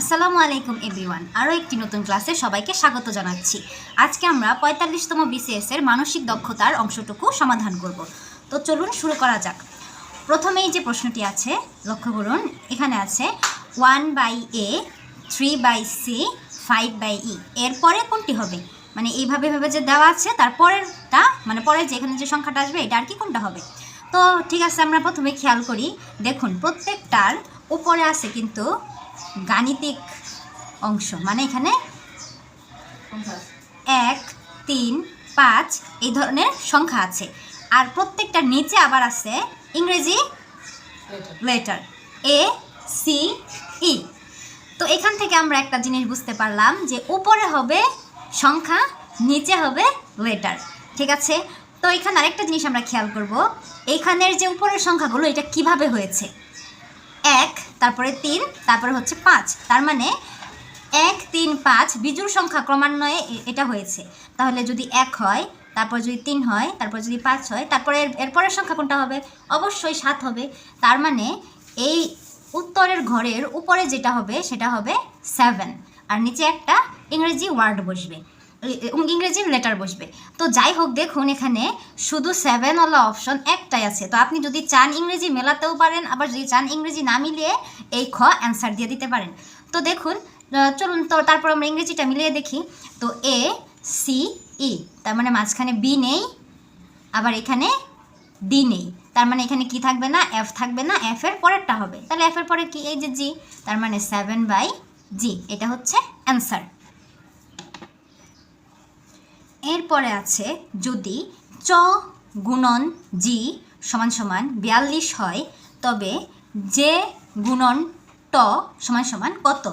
আসসালামু আলাইকুম এভরিওয়ান আরও একটি নতুন ক্লাসে সবাইকে স্বাগত জানাচ্ছি। আজকে আমরা পঁয়তাল্লিশতম বিসিএস এর মানসিক দক্ষতার অংশটুকু সমাধান করব। তো চলুন শুরু করা যাক। প্রথমেই যে প্রশ্নটি আছে, লক্ষ্য করুন, এখানে আছে one by A three by C five by E এরপরে কোনটি হবে? মানে এইভাবে ভাবে যে দেওয়া আছে তারপরেরটা মানে পরে যে এখানে যে সংখ্যাটা আসবে, এটা আর কি কোনটা হবে? তো ঠিক আছে, আমরা প্রথমে খেয়াল করি। দেখুন, প্রত্যেকটার উপরে আছে কিন্তু গাণিতিক অংশ। মানে এখানে এক তিন পাঁচ এই ধরনের সংখ্যা আছে। আর প্রত্যেকটার নিচে আবার আছে ইংরেজি লেটার এ সি ই তো এখান থেকে আমরা একটা জিনিস বুঝতে পারলাম যে উপরে হবে সংখ্যা নিচে হবে লেটার ঠিক আছে? তো এখানে আরেকটা জিনিস আমরা খেয়াল করব। এখানের যে উপরের সংখ্যাগুলো এটা কীভাবে হয়েছে? এক, তারপরে তিন, তারপরে হচ্ছে পাঁচ। তার মানে এক, তিন, পাঁচ বিজুর সংখ্যা ক্রমান্বয়ে এটা হয়েছে। তাহলে যদি এক হয়, তারপর যদি তিন হয়, তারপর যদি পাঁচ হয়, তারপরে এরপরের সংখ্যা কোনটা হবে? অবশ্যই সাত হবে। তার মানে এই উত্তরের ঘরের উপরে যেটা হবে, সেটা হবে সেভেন আর নিচে একটা ইংরেজি ওয়ার্ড বসবে। ই- ইংরেজি লেটার বসবে। তো যাই হোক, দেখুন এখানে শুধু সেভেন ওলা অপশন একটাই আছে। তো আপনি যদি চান ইংরেজি মেলাতেও পারেন, আবার যদি চান ইংরেজি না মিলিয়ে এই খ অ্যান্সার দিয়ে দিতে পারেন। তো দেখুন চলুন তো তারপর আমরা ইংরেজিটা মিলিয়ে দেখি। তো এ সি ই তার মানে মাঝখানে বি নেই, আবার এখানে ডি নেই। তার মানে এখানে কি থাকবে না? এফ থাকবে না। এফ এর পরেরটা হবে। তাহলে এফ এর পরে কি? এই যে জি তার মানে সেভেন বাই জি এটা হচ্ছে অ্যান্সার এরপরে আছে যদি চ গুণন জি সমান সমান বিয়াল্লিশ হয়, তবে যে গুণন ট সমান সমান কত?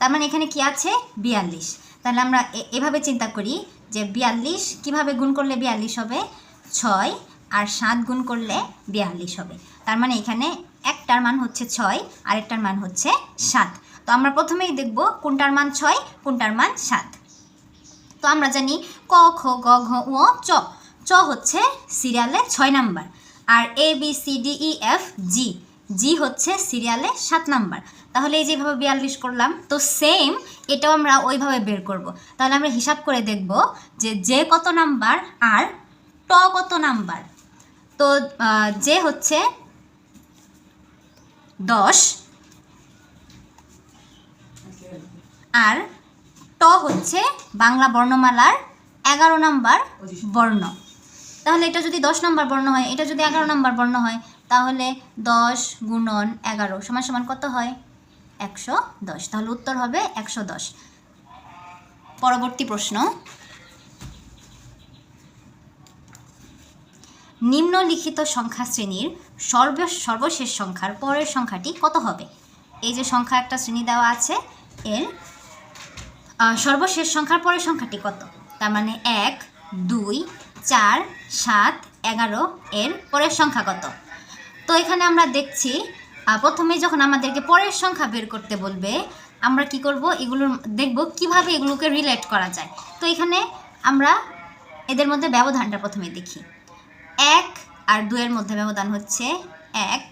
তার মানে এখানে কি আছে? বিয়াল্লিশ। তাহলে আমরা এভাবে চিন্তা করি যে বিয়াল্লিশ কীভাবে গুণ করলে বিয়াল্লিশ হবে? ছয় আর সাত গুণ করলে বিয়াল্লিশ হবে। তার মানে এখানে একটার মান হচ্ছে ছয়, আরেকটার মান হচ্ছে সাত। তো আমরা প্রথমেই দেখব কোনটার মান ছয়, কোনটার মান সাত। তো আমরা জানি ক, খ, গ, ঘ ও চ। চ হচ্ছে সিরিয়ালে ছয় number R A B C D E F G G হচ্ছে সিরিয়ালে সাত নাম্বার। তাহলে এই যেভাবে বিয়াল্লিশ করলাম, তো সেম এটাও আমরা ওইভাবে বের করব। তাহলে আমরা হিসাব করে দেখব যে যে কত নাম্বার আর ট কত নাম্বার। তো যে হচ্ছে দশ। আর হচ্ছে বাংলা বর্ণমালার এগারো নম্বর বর্ণ। তাহলে এটা যদি দশ নম্বর বর্ণ হয়, এটা যদি এগারো নম্বর বর্ণ হয়, তাহলে দশ গুণন এগারো সমান সমান কত হয়? একশো দশ। তাহলে উত্তর হবে একশো দশ। পরবর্তী প্রশ্ন। নিম্নলিখিত সংখ্যা শ্রেণির সর্ব, সর্বশেষ সংখ্যার পরের সংখ্যাটি কত হবে? এই যে সংখ্যা একটা শ্রেণি দেওয়া আছে, এর সর্বশেষ সংখ্যার পরের সংখ্যাটি কত? তার মানে এক, দুই, চার, সাত, এগারো এর পরের সংখ্যা কত? তো এখানে আমরা দেখছি প্রথমে যখন আমাদেরকে পরের সংখ্যা বের করতে বলবে, আমরা কি করব? এগুলোর দেখব কীভাবে এগুলোকে রিলেট করা যায়। তো এখানে আমরা এদের মধ্যে ব্যবধানটা প্রথমে দেখি। এক আর দুইয়ের মধ্যে ব্যবধান হচ্ছে এক,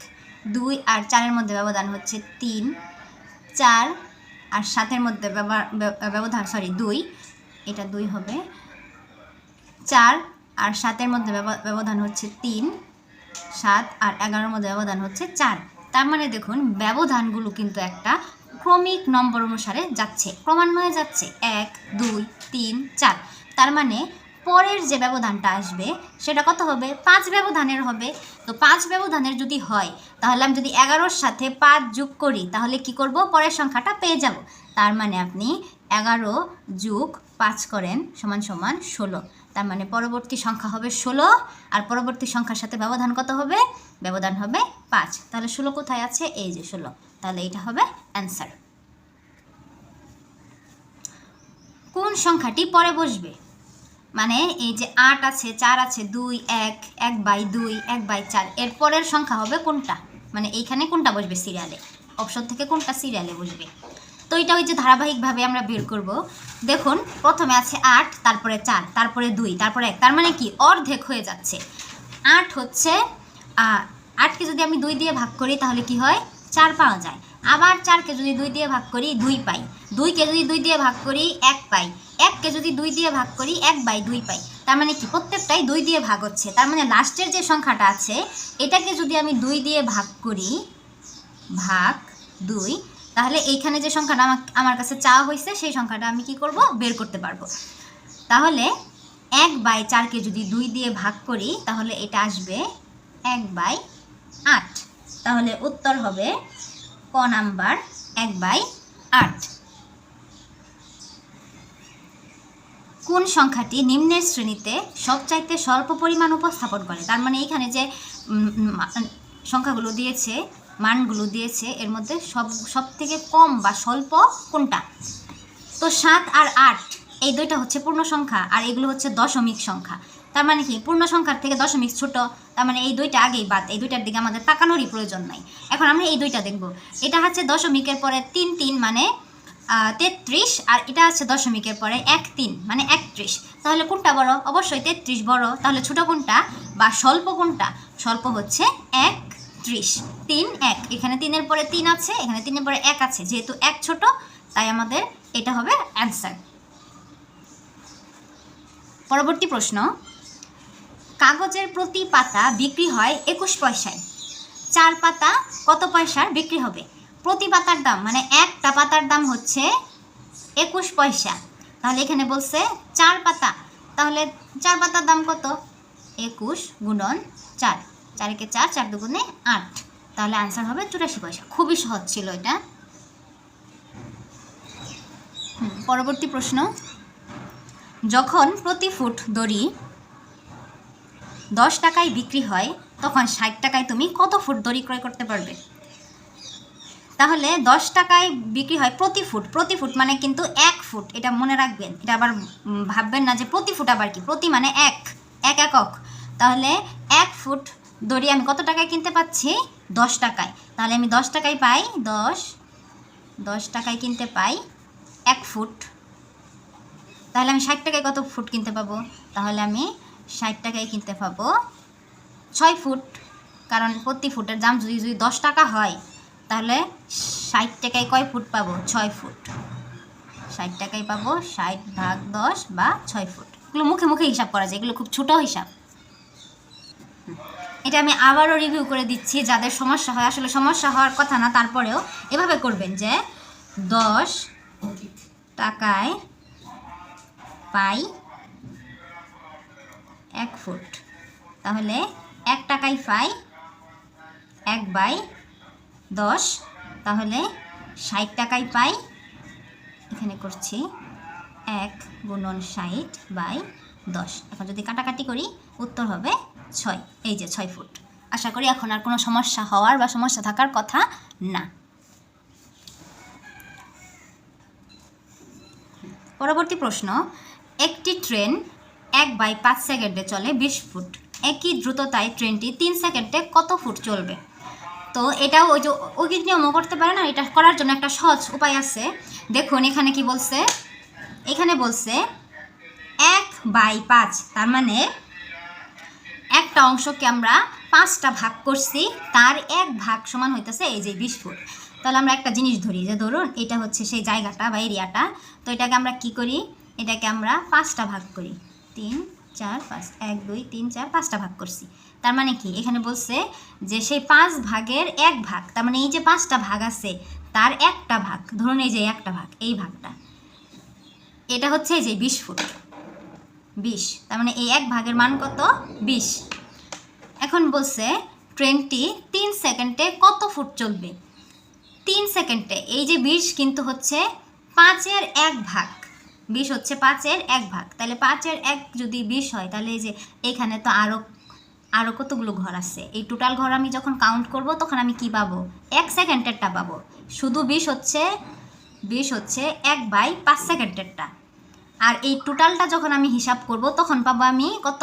দুই আর চারের মধ্যে ব্যবধান হচ্ছে তিন, চার আর সাতের মধ্যে ব্যবধান সরি দুই। এটা দুই হবে। চার আর সাতের মধ্যে ব্যবধান হচ্ছে তিন। সাত আর এগারোর মধ্যে ব্যবধান হচ্ছে চার। তার মানে দেখুন, ব্যবধানগুলো কিন্তু একটা ক্রমিক নম্বর অনুসারে যাচ্ছে, ক্রমান্বয়ে যাচ্ছে। এক, দুই, তিন, চার। তার মানে পরের যে ব্যবধানটা আসবে, সেটা কত হবে? পাঁচ ব্যবধানের হবে। তো পাঁচ ব্যবধানের যদি হয়, তাহলে আমি যদি এগারোর সাথে পাঁচ যোগ করি, তাহলে কি করব? পরের সংখ্যাটা পেয়ে যাব। তার মানে আপনি এগারো যোগ পাঁচ করেন সমান সমান ষোলো। তার মানে পরবর্তী সংখ্যা হবে ষোলো, আর পরবর্তী সংখ্যার সাথে ব্যবধান কত হবে? ব্যবধান হবে পাঁচ। তাহলে ষোলো কোথায় আছে? এই যে ষোলো। তাহলে এটা হবে অ্যান্সার। কোন সংখ্যাটি পরে বসবে? মানে এই যে আট আছে, চার আছে, দুই, এক এক বাই দুই, এক বাই চার এরপরের সংখ্যা হবে কোনটা? মানে এইখানে কোনটা বসবে সিরিয়ালে? অপশন থেকে কোনটা সিরিয়ালে বসবে? তো এটা ওই যে ধারাবাহিকভাবে আমরা বের করব। দেখুন, প্রথমে আছে আট, তারপরে চার, তারপরে দুই, তারপরে এক, তার মানে কি? অর্ধেক হয়ে যাচ্ছে। আট হচ্ছে আটকে যদি আমি দুই দিয়ে ভাগ করি তাহলে কি হয়? চার পাওয়া যায়। আবার চারকে যদি দুই দিয়ে ভাগ করি, দুই পাই। দুইকে যদি দুই দিয়ে ভাগ করি, এক পাই। এককে যদি দুই দিয়ে ভাগ করি, এক বাই দুই পাই। তার মানে কি? প্রত্যেকটাই দুই দিয়ে ভাগ হচ্ছে। তার মানে লাস্টের যে সংখ্যাটা আছে, এটাকে যদি আমি দুই দিয়ে ভাগ করি, ভাগ দুই, তাহলে এইখানে যে সংখ্যাটা আমার কাছে চাওয়া হয়েছে, সেই সংখ্যাটা আমি কি করব? বের করতে পারব। তাহলে এক বাই চারকে যদি দুই দিয়ে ভাগ করি, তাহলে এটা আসবে এক বাই আট। তাহলে উত্তর হবে ক নাম্বার এক বাই আট। কোন সংখ্যাটি নিম্নের শ্রেণীতে সবচাইতে স্বল্প পরিমাণ উপস্থাপন করে? তার মানে এখানে যে সংখ্যাগুলো দিয়েছে, মানগুলো দিয়েছে, এর মধ্যে সব সব থেকে কম বা স্বল্প কোনটা? তো সাত আর আট, এই দুইটা হচ্ছে পূর্ণ সংখ্যা, আর এগুলো হচ্ছে দশমিক সংখ্যা। তার মানে কি? পূর্ণ সংখ্যার থেকে দশমিক ছোট, তার মানে এই দুইটা আগেই বাদ, এই দুইটার দিকে আমাদের তাকানোরই প্রয়োজন নাই। এখন আমরা এই দুইটা দেখব। এটা হচ্ছে দশমিকের পরে তিন তিন মানে তেত্রিশ আর এটা আছে দশমিকের পরে এক তিন মানে একত্রিশ। তাহলে কোনটা বড়? অবশ্যই তেত্রিশ বড়। তাহলে ছোট কোনটা? বা স্বল্প কোনটা? স্বল্প হচ্ছে এক ত্রিশ তিন এক। এখানে তিনের পরে তিন আছে, এখানে তিনের পরে এক আছে। যেহেতু এক ছোট, তাই আমাদের এটা হবে অ্যান্সার। পরবর্তী প্রশ্ন। কাগজের প্রতি পাতা বিক্রি হয় একুশ পয়সায়। চার পাতা কত পয়সার বিক্রি হবে? প্রতি পাতার দাম মানে একটা পাতার দাম হচ্ছে একুশ পয়সা। তাহলে এখানে বলছে চার পাতা। তাহলে চার পাতার দাম কত? একুশ গুণন চার। চারেকে চার চার দুগুণে আট। তাহলে আনসার হবে চুরাশি পয়সা। খুবই সহজ ছিল এটা। পরবর্তী প্রশ্ন। যখন প্রতি ফুট দড়ি দশ টাকায় বিক্রি হয়, তখন ষাট টাকায় তুমি কত ফুট দড়ি ক্রয় করতে পারবে? তাহলে দশ টাকায় বিক্রি হয় প্রতি ফুট প্রতি ফুট মানে কিন্তু এক ফুট, এটা মনে রাখবেন। এটা আবার ভাববেন না যে প্রতি ফুট আবার কি, প্রতি মানে এক এক একক। তাহলে এক ফুট দড়ি আমি কত টাকায় কিনতে পাচ্ছি? দশ টাকায়। তাহলে আমি দশ টাকায় পাই দশ দশ টাকায় কিনতে পাই এক ফুট। তাহলে আমি ষাট টাকায় কত ফুট কিনতে পাবো? তাহলে আমি ষাট টাকায় কিনতে পাবো ছয় ফুট। কারণ প্রতি ফুটের দাম যদি যদি দশ টাকা হয় তাহলে ষাট টাকায় কয় ফুট পাবো? ছয় ফুট। ষাট টাকায় পাবো ষাট ভাগ দশ বা ছয় ফুট। এগুলো মুখে মুখে হিসাব করা যায়, এগুলো খুব ছোটো হিসাব। এটা আমি আবারও রিভিউ করে দিচ্ছি, যাদের সমস্যা হয়। আসলে সমস্যা হওয়ার কথা না, তারপরেও এভাবে করবেন যে দশ টাকায় পাই এক ফুট। তাহলে এক টাকায় পাই এক বাই দশ। তাহলে ষাট টাকায় পাই। এখানে করছি এক গুণন ষাট বাই দশ। এখন যদি কাটাকাটি করি, উত্তর হবে ছয়। এই যে ছয় ফুট। আশা করি এখন আর কোনো সমস্যা হওয়ার বা সমস্যা থাকার কথা না। পরবর্তী প্রশ্ন, একটি ট্রেন এক বাই পাঁচ সেকেন্ডে চলে বিশ ফুট। একই দ্রুততায় ট্রেনটি তিন সেকেন্ডে কত ফুট চলবে? তো এটাও ওই যে ওই নিয়মও করতে পারে না, এটা করার জন্য একটা সহজ উপায় আছে। দেখুন, এখানে কি বলছে? এখানে বলছে, এক বাই পাঁচ, তার মানে একটা অংশকে আমরা পাঁচটা ভাগ করছি, তার এক ভাগ সমান হইতেছে এই যে বিশ ফুট। তাহলে আমরা একটা জিনিস ধরি, যে ধরুন, এটা হচ্ছে সেই জায়গাটা বা এরিয়াটা। তো এটাকে আমরা কি করি? এটাকে আমরা পাঁচটা ভাগ করি। তিন চার, পাঁচ, এক, দুই, তিন, চার, পাঁচটা ভাগ করছি। তার মানে কি? এখানে বলছে যে সেই পাঁচ ভাগের এক ভাগ, তার মানে এই যে পাঁচটা ভাগ আছে, তার একটা ভাগ, ধরুন এই যে একটা ভাগ, এই ভাগটা। এটা হচ্ছে এই যে বিশ ফুট। বিশ, তার মানে এই এক ভাগের মান কত? বিশ। এখন বলছে, ট্রেনটি তিন সেকেন্ডে কত ফুট চলবে? তিন সেকেন্ডে। এই যে বিশ কিন্তু হচ্ছে পাঁচের এক ভাগ। বিশ হচ্ছে পাঁচের এক ভাগ। তাহলে পাঁচের এক যদি বিশ হয়, তাহলে এই যে এখানে তো আরও আরও কতগুলো ঘর আছে? এই টোটাল ঘর আমি যখন কাউন্ট করব, তখন আমি কি পাবো? এক সেকেন্ডেরটা পাবো। শুধু বিশ হচ্ছে বিশ হচ্ছে এক বাই পাঁচ সেকেন্ডেরটা। আর এই টোটালটা যখন আমি হিসাব করব, তখন পাবো আমি কত?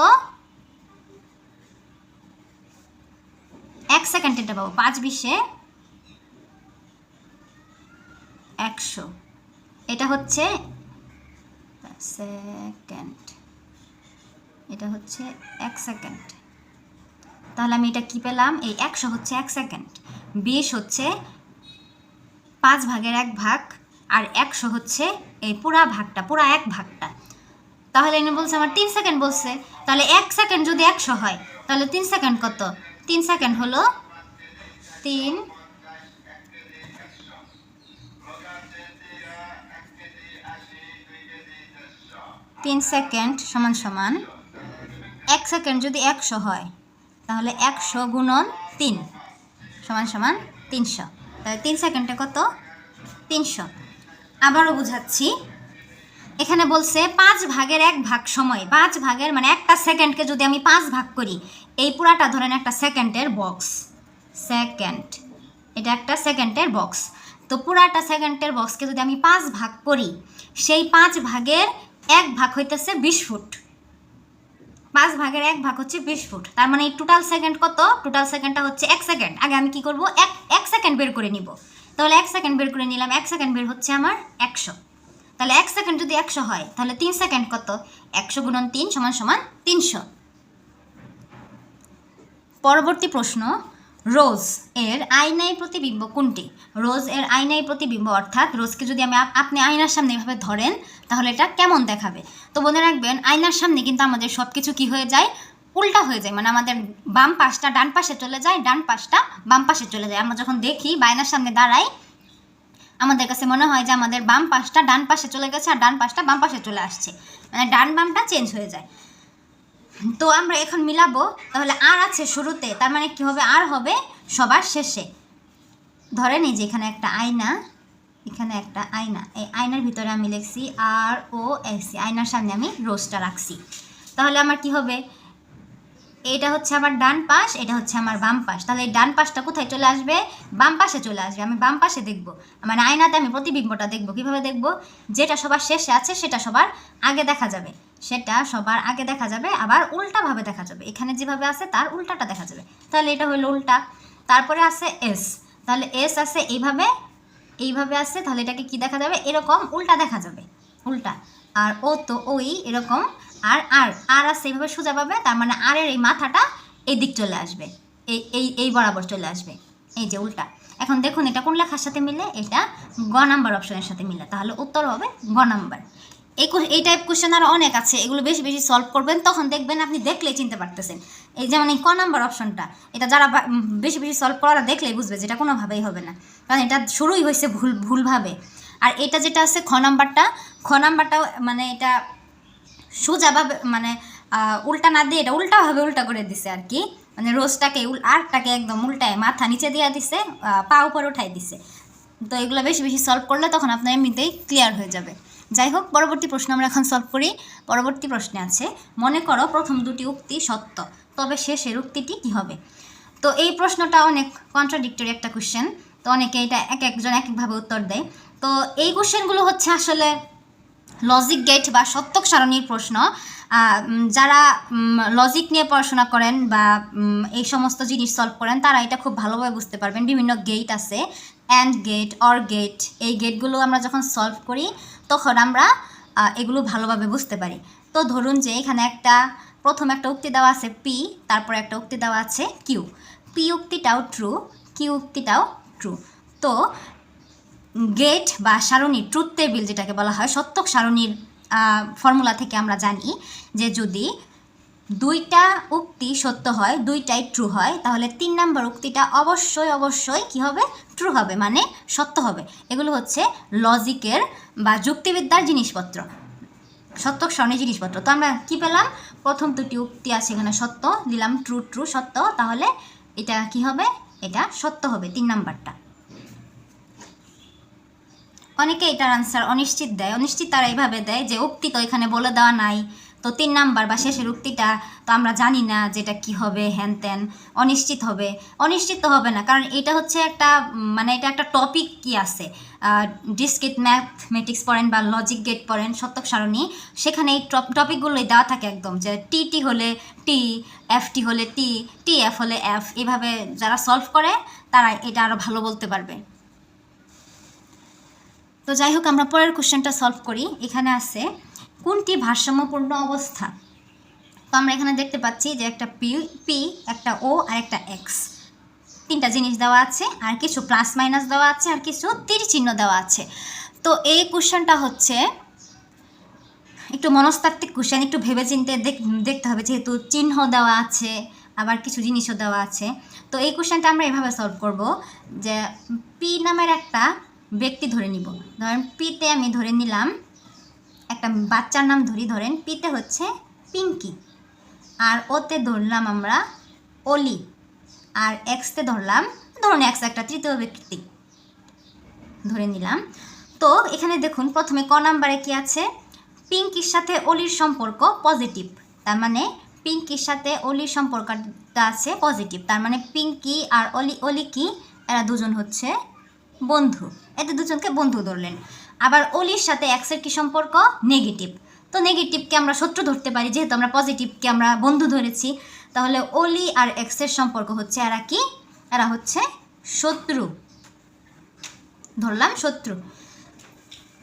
এক সেকেন্ডেরটা পাবো। পাঁচ বিশে একশো। এটা হচ্ছে সেকেন্ড। এটা হচ্ছে এক সেকেন্ড। তাহলে আমি এটা কি পেলাম? এই একশো হচ্ছে এক সেকেন্ড। বিশ হচ্ছে পাঁচ ভাগের এক ভাগ আর একশো হচ্ছে এই পুরা ভাগটা, পুরা এক ভাগটা। তাহলে এনে বলছে আমার তিন সেকেন্ড বলছে। তাহলে এক সেকেন্ড যদি একশো হয়, তাহলে তিন সেকেন্ড কত? তিন সেকেন্ড হলো তিন তিন সেকেন্ড সমান সমান এক সেকেন্ড যদি একশো হয়, তাহলে একশো গুণন তিন সমান সমান তিনশো। তাহলে তিন সেকেন্ডে কত? তিনশো। আবারও বুঝাচ্ছি। এখানে বলছে পাঁচ ভাগের এক ভাগ সময়। পাঁচ ভাগের মানে একটা সেকেন্ডকে যদি আমি পাঁচ ভাগ করি, এই পুরাটা ধরেন একটা সেকেন্ডের বক্স। সেকেন্ড। এটা একটা সেকেন্ডের বক্স। তো পুরাটা সেকেন্ডের বক্সকে যদি আমি পাঁচ ভাগ করি, সেই পাঁচ ভাগের এক ভাগ হইতেছে বিশ ফুট। পাঁচ ভাগের এক ভাগ হচ্ছে বিশ ফুট। তার মানে এই টোটাল সেকেন্ড কত? টোটাল সেকেন্ডটা হচ্ছে এক সেকেন্ড আগে আমি কি করব? এক এক সেকেন্ড বের করে নিব। তাহলে এক সেকেন্ড বের করে নিলাম, এক সেকেন্ড বের হচ্ছে আমার একশো। তাহলে এক সেকেন্ড যদি একশো হয়, তাহলে তিন সেকেন্ড কত? একশো গুণন তিন সমান সমান তিনশো। পরবর্তী প্রশ্ন রোজ এর আয়নায় প্রতিবিম্ব কোনটি? রোজ এর আয়নায় প্রতিবিম্ব অর্থাৎ রোজকে যদি আমি আপ- আপনি আয়নার সামনে এভাবে ধরেন, তাহলে এটা কেমন দেখাবে? তো মনে রাখবেন, আয়নার সামনে কিন্তু আমাদের সব কিছু কী হয়ে যায়? উল্টা হয়ে যায়। মানে আমাদের বাম পাশটা ডান পাশে চলে যায়, ডান পাশটা বাম পাশে চলে যায়। আমরা যখন দেখি বা আয়নার সামনে দাঁড়াই, আমাদের কাছে মনে হয় যে আমাদের বাম পাশটা ডান পাশে চলে গেছে আর ডান পাশটা বাম পাশে চলে আসছে। মানে ডান বামটা চেঞ্জ হয়ে যায়। তো আমরা এখন মিলাবো। তাহলে আর আছে শুরুতে, তার মানে কি হবে? আর হবে সবার শেষে। ধরেন এই যে এখানে একটা আয়না, এখানে একটা আয়না। এই আয়নার ভিতরে আমি লিখছি আর ও এস আয়নার সামনে আমি রোজটা রাখছি। তাহলে আমার কি হবে? এটা হচ্ছে আমার ডান পাশ, এটা হচ্ছে আমার বাম পাশ। তাহলে এই ডান পাশটা কোথায় চলে আসবে? বাম পাশে চলে আসবে। আমি বাম পাশে দেখব। মানে আয়নাতে আমি প্রতিবিম্বটা দেখব। কীভাবে দেখব? যেটা সবার শেষে আছে, সেটা সবার আগে দেখা যাবে। সেটা সবার আগে দেখা যাবে, আবার উল্টাভাবে দেখা যাবে। এখানে যেভাবে আছে, তার উল্টাটা দেখা যাবে। তাহলে এটা হলো উল্টা। তারপরে আছে এস তাহলে এস আছে এইভাবে এইভাবে আছে, তাহলে এটাকে কি দেখা যাবে? এরকম উল্টা দেখা যাবে। উল্টা। আর ও তো ওই, এরকম। আর আর আর আছে এইভাবে সোজা পাবে তার মানে আরের এই মাথাটা এই দিক চলে আসবে। এই এই এই বরাবর চলে আসবে। এই যে উল্টা। এখন দেখুন এটা কোন লেখার সাথে মিলে? এটা গ নাম্বার অপশনের সাথে মিলে। তাহলে উত্তর হবে গ নাম্বার। এই টাইপ কোয়েশ্চেন আরও অনেক আছে এগুলো বেশি বেশি সলভ করবেন তখন দেখবেন আপনি দেখলেই চিনতে পারতেছেন। এই যেমন এই ক নাম্বার অপশনটা এটা যারা বেশি বেশি সলভ করা দেখলেই বুঝবে যেটা কোনোভাবেই হবে না। কারণ এটা শুরুই হয়েছে ভুল ভুলভাবে। আর এটা যেটা আছে খ নাম্বারটা খ নাম্বারটাও মানে এটা সোজাভাবে মানে আহ, উল্টা না দিয়ে এটা উল্টাভাবে উল্টা করে দিছে আর কি। মানে রোজটাকে উল আরটাকে একদম উল্টায় মাথা নিচে দিয়ে দিছে পা উপর উঠাই দিছে। তো এগুলো বেশি বেশি সলভ করলে তখন আপনার এমনিতেই ক্লিয়ার হয়ে যাবে। যাই হোক পরবর্তী প্রশ্ন আমরা এখন সলভ করি। পরবর্তী প্রশ্নে আছে, মনে করো প্রথম দুটি উক্তি সত্য, তবে শেষের উক্তিটি কী হবে? তো এই প্রশ্নটা অনেক কন্ট্রাডিক্টরি একটা কোশ্চেন তো অনেকে এটা এক একজন এক একভাবে উত্তর দেয়। তো এই কোশ্চেনগুলো হচ্ছে আসলে লজিক গেট বা সত্যক সারণীর প্রশ্ন। যারা লজিক নিয়ে পড়াশোনা করেন বা এই সমস্ত জিনিস সলভ করেন, তারা এটা খুব ভালোভাবে বুঝতে পারবেন। বিভিন্ন গেট আছে অ্যান্ড গেট অর গেট এই গেটগুলো আমরা যখন সলভ করি, তখন আমরা এগুলো ভালোভাবে বুঝতে পারি। তো ধরুন যে এখানে একটা, প্রথম একটা উক্তি দেওয়া আছে পি তারপর একটা উক্তি দেওয়া আছে কিউ পি উক্তিটাও ট্রু কিউ উক্তিটাও ট্রু তো গেট বা সারণী ট্রুথ টেবিল যেটাকে বলা হয়, সত্যক সারণীর ফর্মুলা থেকে আমরা জানি যে যদি দুইটা উক্তি সত্য হয়, দুইটাই ট্রু হয়, তাহলে তিন নাম্বার উক্তিটা অবশ্যই অবশ্যই কি হবে? ট্রু হবে মানে সত্য হবে। এগুলো হচ্ছে লজিকের বা যুক্তিবিদ্যার জিনিসপত্র। সত্য সারণী জিনিসপত্র। তো আমরা কি পেলাম? প্রথম দুটি উক্তি আছে এখানে সত্য, দিলাম ট্রু ট্রু সত্য, তাহলে এটা কি হবে? এটা সত্য হবে, তিন নাম্বারটা। অনেকে এটার আনসার অনিশ্চিত দেয়। অনিশ্চিত তারা এইভাবে দেয় যে উক্তি তো এখানে বলে দেওয়া নাই। তো তিন নাম্বার বা শেষের উক্তিটা তো আমরা জানি না যেটা কি হবে, হ্যান ত্যান। অনিশ্চিত হবে। অনিশ্চিত তো হবে না, কারণ এটা হচ্ছে একটা মানে এটা একটা টপিক কি আছে? ডিসক্রিট ম্যাথমেটিক্স পড়েন বা লজিক গেট পড়েন, সত্যক সারণী, সেখানে এই টপিকগুলোই দেওয়া থাকে একদম যে টি টি হলে টি এফ টি হলে টি টি এফ হলে এফ এভাবে যারা সলভ করে, তারা এটা আরও ভালো বলতে পারবে। তো যাই হোক, আমরা পরের কোশ্চেনটা সলভ করি। এখানে আছে কোনটি ভারসাম্যপূর্ণ অবস্থা? তো আমরা এখানে দেখতে পাচ্ছি যে একটা পি পি একটা ও আর একটা এক্স তিনটা জিনিস দেওয়া আছে, আর কিছু প্লাস মাইনাস দেওয়া আছে, আর কিছু তীর চিহ্ন দেওয়া আছে। তো এই কোশ্চেনটা হচ্ছে, একটু মনস্তাত্ত্বিক কোশ্চেন একটু ভেবে চিনতে দেখতে হবে, যেহেতু চিহ্ন দেওয়া আছে, আবার কিছু জিনিসও দেওয়া আছে। তো এই কোশ্চেনটা আমরা এভাবে সলভ করব যে পি নামের একটা ব্যক্তি ধরে নিব। ধরেন পিতে আমি ধরে নিলাম একটা বাচ্চার নাম ধরি, ধরেন, পিতে হচ্ছে পিঙ্কি। আর ওতে ধরলাম আমরা অলি। আর এক্সতে ধরলাম, ধরুন, এক্স একটা তৃতীয় ব্যক্তি। ধরে নিলাম। তো এখানে দেখুন, প্রথমে ক নাম্বারে কি আছে? পিঙ্কির সাথে অলির সম্পর্ক পজিটিভ। তার মানে পিঙ্কির সাথে অলির সম্পর্কটা আছে পজিটিভ। তার মানে পিঙ্কি আর অলি অলি কি এরা দুজন হচ্ছে বন্ধু। এতে দুজনকে বন্ধু ধরলেন। আবার অলির সাথে এক্সের কি সম্পর্ক? নেগেটিভ তো নেগেটিভকে আমরা শত্রু ধরতে পারি, যেহেতু আমরা পজিটিভকে আমরা বন্ধু ধরেছি, তাহলে অলি আর এক্সের সম্পর্ক হচ্ছে এরা কি? এরা হচ্ছে শত্রু। ধরলাম শত্রু।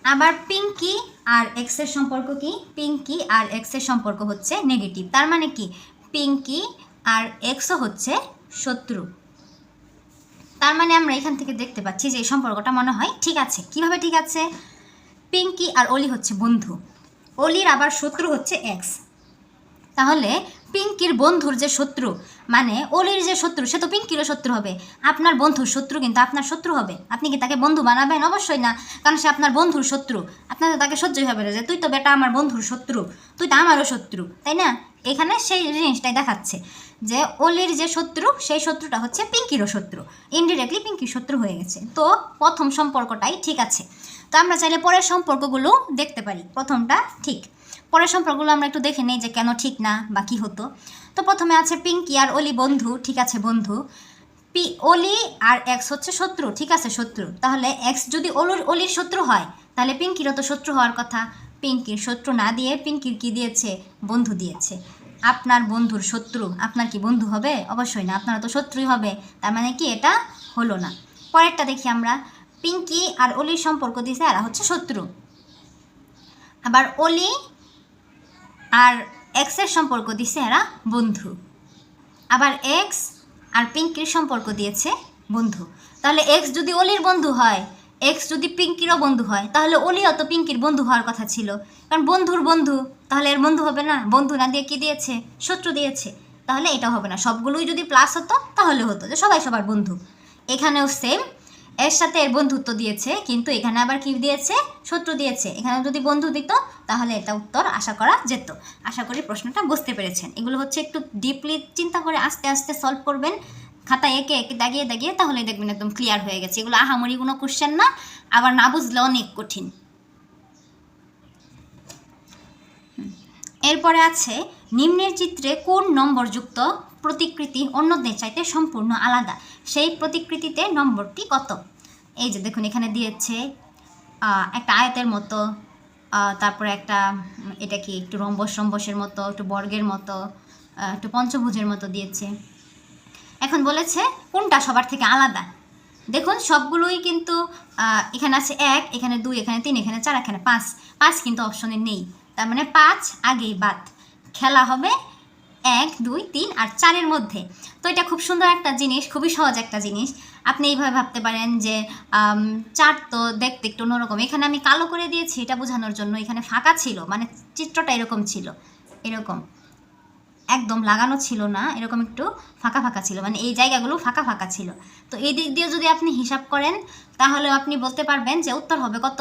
আবার পিঙ্কি আর এক্সের সম্পর্ক কি? পিঙ্কি আর এক্সের সম্পর্ক হচ্ছে নেগেটিভ তার মানে কি? পিঙ্কি আর এক্সও হচ্ছে শত্রু। তার মানে আমরা এখান থেকে দেখতে পাচ্ছি যে এই সম্পর্কটা মনে হয় ঠিক আছে। কীভাবে ঠিক আছে? পিঙ্কি আর অলি হচ্ছে বন্ধু। অলির আবার শত্রু হচ্ছে এক্স। তাহলে পিঙ্কির বন্ধুর যে শত্রু মানে অলির যে শত্রু, সে তো পিঙ্কিরও শত্রু হবে। আপনার বন্ধুর শত্রু কিন্তু আপনার শত্রু হবে। আপনি কি তাকে বন্ধু বানাবেন? অবশ্যই না। কারণ সে আপনার বন্ধুর শত্রু। আপনার তো তাকে সহ্যই হবে না যে, তুই তো বেটা আমার বন্ধুর শত্রু। তুই তো আমারও শত্রু। তাই না? এখানে সেই জিনিসটাই দেখাচ্ছে। যে অলির যে শত্রু, সেই শত্রুটা হচ্ছে পিঙ্কিরও শত্রু। ইনডিরেক্টলি পিঙ্কির শত্রু হয়ে গেছে। তো প্রথম সম্পর্কটাই ঠিক আছে। তো আমরা চাইলে পরের সম্পর্কগুলো দেখতে পারি। প্রথমটা ঠিক। পরের সম্পর্কগুলো আমরা একটু দেখে নিই যে কেন ঠিক না বা কী হতো। তো প্রথমে আছে পিঙ্কি আর অলি বন্ধু, ঠিক আছে বন্ধু। পি, অলি আর এক্স হচ্ছে শত্রু, ঠিক আছে শত্রু। তাহলে এক্স যদি অলির অলির শত্রু হয়, তাহলে পিঙ্কিরও তো শত্রু হওয়ার কথা। পিঙ্কির শত্রু না দিয়ে পিঙ্কির কী দিয়েছে? বন্ধু দিয়েছে। আপনার বন্ধুর শত্রু, আপনার কি বন্ধু হবে? অবশ্যই না, আপনারা তো শত্রুই হবে। তার মানে কি এটা হলো না। পরেরটা দেখি আমরা। পিঙ্কি আর অলির সম্পর্ক দিয়েছে এরা হচ্ছে শত্রু। আবার অলি আর এক্সের সম্পর্ক দিছে এরা বন্ধু। আবার এক্স আর পিঙ্কির সম্পর্ক দিয়েছে বন্ধু। তাহলে এক্স যদি অলির বন্ধু হয় এক্স যদি পিঙ্কিরও বন্ধু হয়, তাহলে অলিও তো পিঙ্কির বন্ধু হওয়ার কথা ছিল। কারণ বন্ধুর বন্ধু, তাহলে এর বন্ধু হবে না। বন্ধু না দিয়ে কী দিয়েছে? শত্রু দিয়েছে। তাহলে এটা হবে না। সবগুলোই যদি প্লাস হতো, তাহলে হতো যে সবাই সবার বন্ধু। এখানেও সেম এর সাথে এর বন্ধুত্ব দিয়েছে, কিন্তু এখানে আবার কি দিয়েছে? শত্রু দিয়েছে। এখানে যদি বন্ধু দিত, তাহলে এটা উত্তর আশা করা যেত। আশা করি প্রশ্নটা বুঝতে পেরেছেন। এগুলো হচ্ছে একটু ডিপলি চিন্তা করে আস্তে আস্তে সলভ করবেন। খাতায় একে একে দাগিয়ে দাগিয়ে তাহলে দেখবেন একদম ক্লিয়ার হয়ে গেছে। এগুলো আহামরি কোনো কোশ্চেন না, আবার না বুঝলে অনেক কঠিন। এরপরে আছে, নিম্নের চিত্রে কোন নম্বরযুক্ত প্রতিকৃতি অন্যদের চাইতে সম্পূর্ণ আলাদা? সেই প্রতিকৃতিতে নম্বরটি কত? এই যে দেখুন, এখানে দিয়েছে একটা আয়তের মতো তারপরে একটা, এটা কি, একটু রম্বস রম্বসের মতো, একটু বর্গের মতো একটু পঞ্চভুজের মতো দিয়েছে। এখন বলেছে কোনটা সবার থেকে আলাদা? দেখুন, সবগুলোই কিন্তু এখানে আছে এক, এখানে দুই, এখানে তিন, এখানে চার, এখানে পাঁচ। পাঁচ কিন্তু অপশনে নেই। তার মানে পাঁচ আগেই বাদ। খেলা হবে এক, দুই, তিন আর চারের মধ্যে। তো এটা খুব সুন্দর একটা জিনিস, খুবই সহজ একটা জিনিস। আপনি এইভাবে ভাবতে পারেন যে চার তো দেখতে একটু অন্যরকম। এখানে আমি কালো করে দিয়েছি, এটা বোঝানোর জন্য এখানে ফাঁকা ছিল। মানে চিত্রটা এরকম ছিল। এরকম। একদম লাগানো ছিল না, এরকম একটু ফাঁকা ফাঁকা ছিল মানে এই জায়গাগুলো ফাঁকা ফাঁকা ছিল। তো এই দিক দিয়ে যদি আপনি হিসাব করেন, তাহলে আপনি বলতে পারবেন যে উত্তর হবে কত?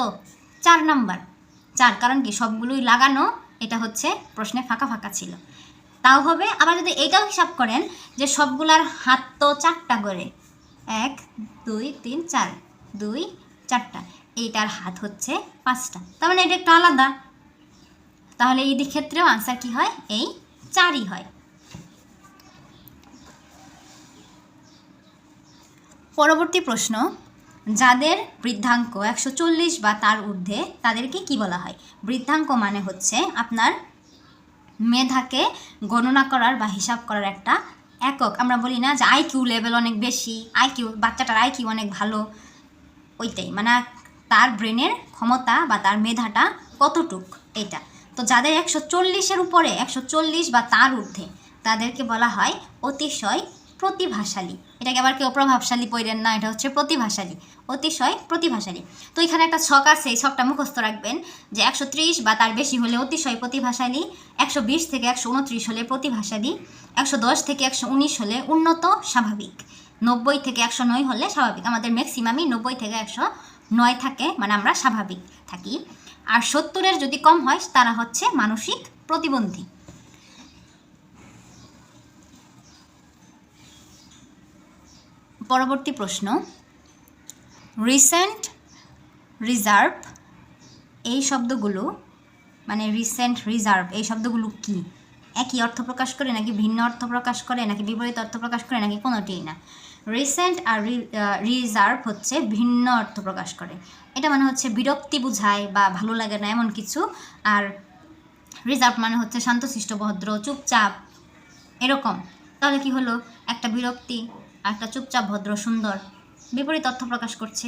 চার নাম্বার। চার, কারণ কি? সবগুলোই লাগানো, এটা হচ্ছে প্রশ্নে ফাঁকা ফাঁকা ছিল। তাও হবে, আবার যদি এটাও হিসাব করেন যে সবগুলার হাত তো চারটা করে। এক, দুই, তিন, চার। দুই, চারটা। এইটার হাত হচ্ছে পাঁচটা। তার মানে এটা একটু আলাদা। তাহলে এই দিক ক্ষেত্রেও আনসার কি হয়? এই চারই হয়। পরবর্তী প্রশ্ন, যাদের বৃদ্ধাঙ্ক একশো চল্লিশ বা তার ঊর্ধ্বে, তাদেরকে কি বলা হয়? বৃদ্ধাঙ্ক মানে হচ্ছে আপনার মেধাকে গণনা করার বা হিসাব করার একটা একক। আমরা বলি না যে আইকিউ লেভেল অনেক বেশি আইকিউ বাচ্চাটার আইকিউ অনেক ভালো, ওইটাই। মানে তার ব্রেনের ক্ষমতা বা তার মেধাটা কতটুক? এটা তো যাদের একশো চল্লিশের উপরে, একশো চল্লিশ বা তার ঊর্ধ্বে, তাদেরকে বলা হয় অতিশয় প্রতিভাশালী। এটাকে আবার কেউ প্রভাবশালী পড়েন না, এটা হচ্ছে প্রতিভাশালী। অতিশয় প্রতিভাশালী। তো এখানে একটা ছক আছে, এই ছকটা মুখস্থ রাখবেন, যে একশো ত্রিশ বা তার বেশি হলে অতিশয় প্রতিভাশালী, একশো বিশ থেকে একশো উনত্রিশ হলে প্রতিভাশালী, একশো দশ থেকে একশো উনিশ হলে উন্নত স্বাভাবিক, নব্বই থেকে একশো নয় হলে স্বাভাবিক। আমাদের ম্যাক্সিমামই নব্বই থেকে একশো নয় থাকে মানে আমরা স্বাভাবিক থাকি। আর সত্তরের যদি কম হয়, তারা হচ্ছে মানসিক প্রতিবন্ধী। পরবর্তী প্রশ্ন। রিসেন্ট রিজার্ভ এই শব্দগুলো মানে রিসেন্ট রিজার্ভ এই শব্দগুলো কি? একই অর্থ প্রকাশ করে নাকি ভিন্ন অর্থ প্রকাশ করে, নাকি বিপরীত অর্থ প্রকাশ করে, নাকি কোনোটিই না? রিসেন্ট আর রিজার্ভ হচ্ছে ভিন্ন অর্থ প্রকাশ করে। এটা মানে হচ্ছে বিরক্তি বুঝায় বা ভালো লাগে না এমন কিছু। আর রিজার্ভ মানে হচ্ছে শান্তশিষ্ট ভদ্র, চুপচাপ, এরকম। তাহলে কি হলো? একটা বিরক্তি একটা চুপচাপ, ভদ্র, সুন্দর বিপরীত অর্থ প্রকাশ করছে।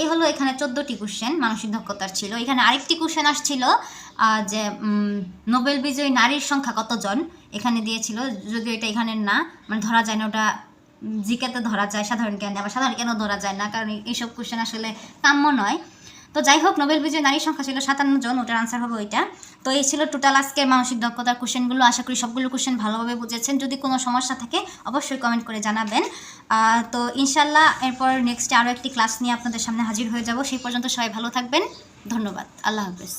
এই হলো এখানে চোদ্দোটি কোশ্চেন মানসিক দক্ষতার ছিল। এখানে আরেকটি কোশ্চেন আসছিল যে নোবেল বিজয়ী নারীর সংখ্যা কতজন? এখানে দিয়েছিল, যদিও এটা এখানে না মানে ধরা যায় না, ওটা জিকেতে ধরা যায়, সাধারণ জ্ঞানে আবার সাধারণ কেন ধরা যায় না, কারণ এইসব কোশ্চেন আসলে কাম্য নয়। তো যাই হোক, নোবেল বিজয়ী নারী সংখ্যা ছিল সাতান্ন জন, ওটার আনসার হবে ওইটা। তো এই ছিল টোটাল আজকের মানসিক দক্ষতার কোশ্চেনগুলো আশা করি সবগুলো কোশ্চেন ভালোভাবে বুঝেছেন। যদি কোনো সমস্যা থাকে, অবশ্যই কমেন্ট করে জানাবেন। তো ইনশাল্লাহ এরপর নেক্সটে আরও একটি ক্লাস নিয়ে আপনাদের সামনে হাজির হয়ে যাব। সেই পর্যন্ত সবাই ভালো থাকবেন। ধন্যবাদ। আল্লাহ হাফেজ।